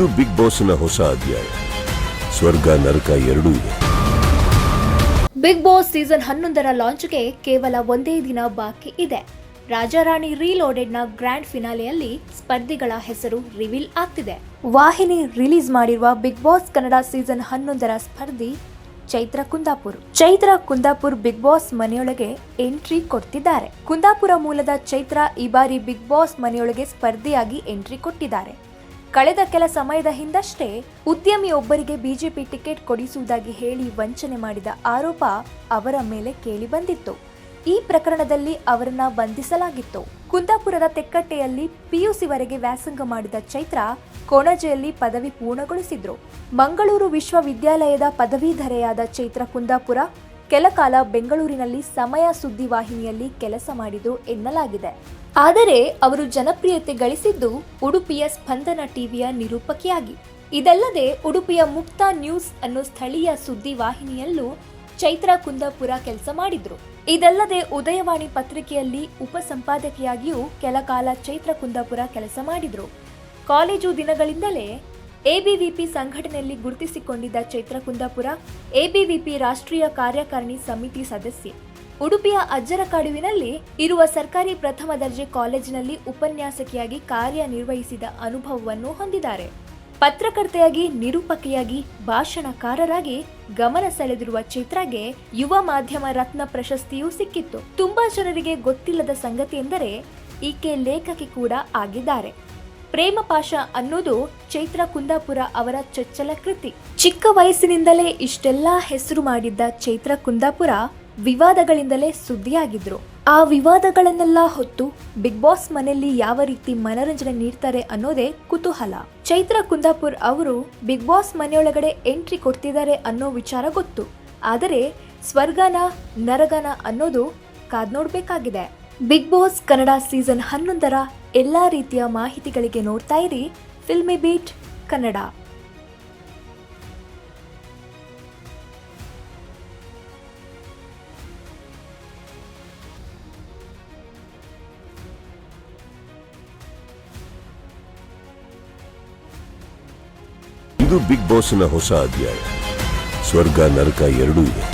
ಇದು ಬಿಗ್ ಬಾಸ್ನ ಹೊಸ ಅಧ್ಯಾಯ. ಸ್ವರ್ಗ, ನರಕ ಎರಡೂ ಇದೆ. ಬಿಗ್ ಬಾಸ್ ಸೀಸನ್ ಹನ್ನೊಂದರ ಲಾಂಚ್ಗೆ ಕೇವಲ ಒಂದೇ ದಿನ ಬಾಕಿ ಇದೆ. ರಾಜಾರಾಣಿ ರೀಲೋಡೆಡ್ನ ಗ್ರ್ಯಾಂಡ್ ಫಿನಾಲೆಯಲ್ಲಿ ಸ್ಪರ್ಧಿಗಳ ಹೆಸರು ರಿವೀಲ್ ಆಗ್ತಿದೆ. ವಾಹಿನಿ ರಿಲೀಸ್ ಮಾಡಿರುವ ಬಿಗ್ ಬಾಸ್ ಕನ್ನಡ ಸೀಸನ್ ಹನ್ನೊಂದರ ಸ್ಪರ್ಧಿ ಚೈತ್ರ ಕುಂದಾಪುರ್. ಚೈತ್ರ ಕುಂದಾಪುರ್ ಬಿಗ್ ಬಾಸ್ ಮನೆಯೊಳಗೆ ಎಂಟ್ರಿ ಕೊಡ್ತಿದ್ದಾರೆ. ಕುಂದಾಪುರ ಮೂಲದ ಚೈತ್ರ ಈ ಬಾರಿ ಬಿಗ್ ಬಾಸ್ ಮನೆಯೊಳಗೆ ಸ್ಪರ್ಧಿಯಾಗಿ ಎಂಟ್ರಿ ಕೊಟ್ಟಿದ್ದಾರೆ. ಕಳೆದ ಕೆಲ ಸಮಯದ ಹಿಂದಷ್ಟೇ ಉದ್ಯಮಿಯೊಬ್ಬರಿಗೆ ಬಿಜೆಪಿ ಟಿಕೆಟ್ ಕೊಡಿಸುವುದಾಗಿ ಹೇಳಿ ವಂಚನೆ ಮಾಡಿದ ಆರೋಪ ಅವರ ಮೇಲೆ ಕೇಳಿಬಂದಿತ್ತು ಈ ಪ್ರಕರಣದಲ್ಲಿ ಅವರನ್ನ ಬಂಧಿಸಲಾಗಿತ್ತು. ಕುಂದಾಪುರದ ತೆಕ್ಕಟ್ಟೆಯಲ್ಲಿ ಪಿಯುಸಿವರೆಗೆ ವ್ಯಾಸಂಗ ಮಾಡಿದ ಚೈತ್ರ ಕೊಣಜೆಯಲ್ಲಿ ಪದವಿ ಪೂರ್ಣಗೊಳಿಸಿದ್ರು. ಮಂಗಳೂರು ವಿಶ್ವವಿದ್ಯಾಲಯದ ಪದವೀಧರೆಯಾದ ಚೈತ್ರ ಕುಂದಾಪುರ ಕೆಲಕಾಲ ಬೆಂಗಳೂರಿನಲ್ಲಿ ಸಮಯ ಸುದ್ದಿವಾಹಿನಿಯಲ್ಲಿ ಕೆಲಸ ಮಾಡಿದ್ರು ಎನ್ನಲಾಗಿದೆ. ಆದರೆ ಅವರು ಜನಪ್ರಿಯತೆ ಗಳಿಸಿದ್ದು ಉಡುಪಿಯ ಸ್ಪಂದನ ಟಿವಿಯ ನಿರೂಪಕಿಯಾಗಿ. ಇದಲ್ಲದೆ ಉಡುಪಿಯ ಮುಕ್ತ ನ್ಯೂಸ್ ಅನ್ನೋ ಸ್ಥಳೀಯ ಸುದ್ದಿ ವಾಹಿನಿಯಲ್ಲೂ ಚೈತ್ರ ಕುಂದಾಪುರ ಕೆಲಸ ಮಾಡಿದ್ರು. ಇದಲ್ಲದೆ ಉದಯವಾಣಿ ಪತ್ರಿಕೆಯಲ್ಲಿ ಉಪಸಂಪಾದಕಿಯಾಗಿಯೂ ಕೆಲಕಾಲ ಚೈತ್ರ ಕುಂದಾಪುರ ಕೆಲಸ ಮಾಡಿದ್ರು. ಕಾಲೇಜು ದಿನಗಳಿಂದಲೇ ಎಬಿವಿಪಿ ಸಂಘಟನೆಯಲ್ಲಿ ಗುರುತಿಸಿಕೊಂಡಿದ್ದ ಚೈತ್ರ ಕುಂದಾಪುರ, ಎಬಿವಿಪಿ ರಾಷ್ಟ್ರೀಯ ಕಾರ್ಯಕಾರಿಣಿ ಸಮಿತಿ ಸದಸ್ಯೆ. ಉಡುಪಿಯ ಅಜ್ಜರಕಾಡುವಿನಲ್ಲಿ ಇರುವ ಸರ್ಕಾರಿ ಪ್ರಥಮ ದರ್ಜೆ ಕಾಲೇಜಿನಲ್ಲಿ ಉಪನ್ಯಾಸಕಿಯಾಗಿ ಕಾರ್ಯನಿರ್ವಹಿಸಿದ ಅನುಭವವನ್ನು ಹೊಂದಿದ್ದಾರೆ. ಪತ್ರಕರ್ತೆಯಾಗಿ, ನಿರೂಪಕಿಯಾಗಿ, ಭಾಷಣಕಾರರಾಗಿ ಗಮನ ಸೆಳೆದಿರುವ ಚೈತ್ರಾಗೆ ಯುವ ಮಾಧ್ಯಮ ರತ್ನ ಪ್ರಶಸ್ತಿಯೂ ಸಿಕ್ಕಿತ್ತು. ತುಂಬಾ ಜನರಿಗೆ ಗೊತ್ತಿಲ್ಲದ ಸಂಗತಿ ಎಂದರೆ ಈಕೆ ಲೇಖಕಿ ಕೂಡ ಆಗಿದ್ದಾರೆ. ಪ್ರೇಮ ಪಾಶ ಅನ್ನೋದು ಚೈತ್ರ ಕುಂದಾಪುರ ಅವರ ಚೊಚ್ಚಲ ಕೃತಿ. ಚಿಕ್ಕ ವಯಸ್ಸಿನಿಂದಲೇ ಇಷ್ಟೆಲ್ಲಾ ಹೆಸರು ಮಾಡಿದ್ದ ಚೈತ್ರ ಕುಂದಾಪುರ ವಿವಾದಗಳಿಂದಲೇ ಸುದ್ದಿಯಾಗಿದ್ರು. ಆ ವಿವಾದಗಳನ್ನೆಲ್ಲ ಹೊತ್ತು ಬಿಗ್ ಬಾಸ್ ಮನೆಯಲ್ಲಿ ಯಾವ ರೀತಿ ಮನರಂಜನೆ ನೀಡ್ತಾರೆ ಅನ್ನೋದೇ ಕುತೂಹಲ. ಚೈತ್ರ ಕುಂದಾಪುರ್ ಅವರು ಬಿಗ್ ಬಾಸ್ ಮನೆಯೊಳಗಡೆ ಎಂಟ್ರಿ ಕೊಡ್ತಿದ್ದಾರೆ ಅನ್ನೋ ವಿಚಾರ ಗೊತ್ತು. ಆದರೆ ಸ್ವರ್ಗನ, ನರಗನ ಅನ್ನೋದು ಕಾದ್ ನೋಡ್ಬೇಕಾಗಿದೆ. ಬಿಗ್ ಬಾಸ್ ಕನ್ನಡ ಸೀಸನ್ ಹನ್ನೊಂದರ ಎಲ್ಲಾ ರೀತಿಯ ಮಾಹಿತಿಗಳಿಗೆ ನೋಡ್ತಾ ಇರಿ ಫಿಲ್ಮಿ ಬೀಟ್ ಕನ್ನಡ. ಇದು ಬಿಗ್ ಬಾಸ್ನ ಹೊಸ ಅಧ್ಯಾಯ. ಸ್ವರ್ಗ ನರಕ ಎರಡೂ ಇದೆ.